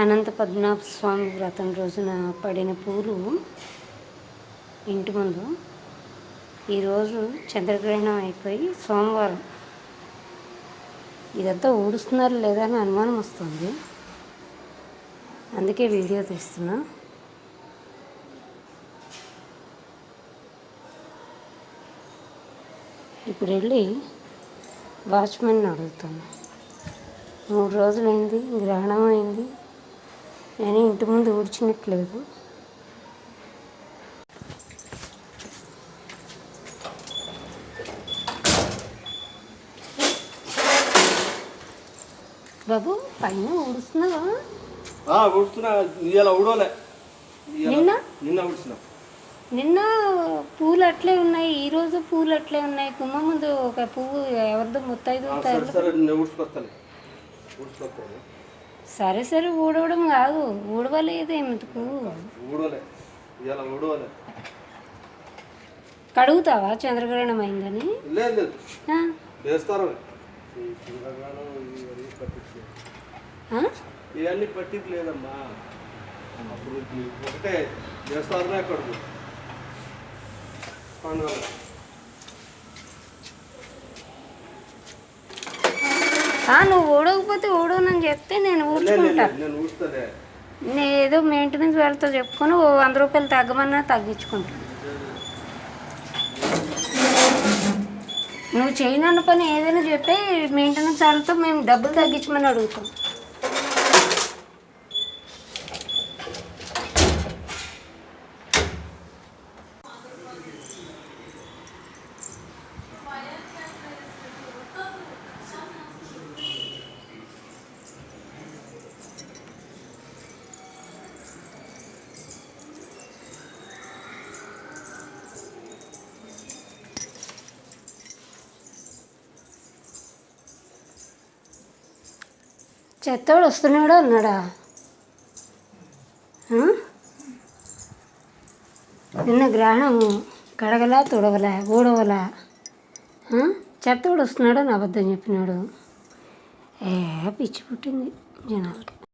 అనంత పద్మనాభ స్వామి వ్రతం రోజున పడిన పూలు ఇంటి ముందు. ఈరోజు చంద్రగ్రహణం అయిపోయి సోమవారం. ఇదంతా ఊడుస్తున్నారు లేదా అని అనుమానం వస్తుంది. అందుకే వీడియో తీస్తున్నా. ఇప్పుడు వెళ్ళి వాచ్మెన్ అడుగుతాను మూడు రోజులైంది గ్రహణం అయింది. నేను ఇంటి ముందు ఊడ్చినట్లేదు. బాబు పైన ఊడుస్తున్నావా? ఊడుస్తున్నా. ఊడోలే నిన్న? నిన్న ఊడుస్తున్నా. నిన్న పూలు అట్లే ఉన్నాయి. ఈ రోజు పూలు అట్లే ఉన్నాయి. కుమ్మ ముందు ఒక పువ్వు ఎవరిదో ముత్తైదు ఊడ్చుకొస్తాను ఊడ్చుకొస్తాను. సరే సరే ఊడవడం కాదు. ఊడవలేదు ఎందుకు? కడుగుతావా? చంద్రగ్రహణం అయిందని? ఇవన్నీ పట్టింపు లేదమ్మా అప్పుడు ఒకటే. చేస్తారనే పండుగ. నువ్వు ఊడకపోతే ఊడవనని చెప్తే నేను ఊడ్చుకుంటా. నేను ఏదో మెయింటెనెన్స్ వాళ్ళతో చెప్పుకొని ఓ వంద రూపాయలు తగ్గమన్నా తగ్గించుకుంటాను నువ్వు చేయనన్న పని ఏదైనా చెప్పి మెయింటెనెన్స్ వాళ్ళతో మేము డబ్బులు తగ్గించమని అడుగుతాం. చెత్తోడు వస్తున్నాడా ఉన్నాడా? నిన్న గ్రహణము కడగలా తుడవలా ఊడవలా. చెత్తవాడు వస్తున్నాడో వస్తున్నాడని అబద్ధం చెప్పినాడు. ఏ పిచ్చి పుట్టింది జనాలకి.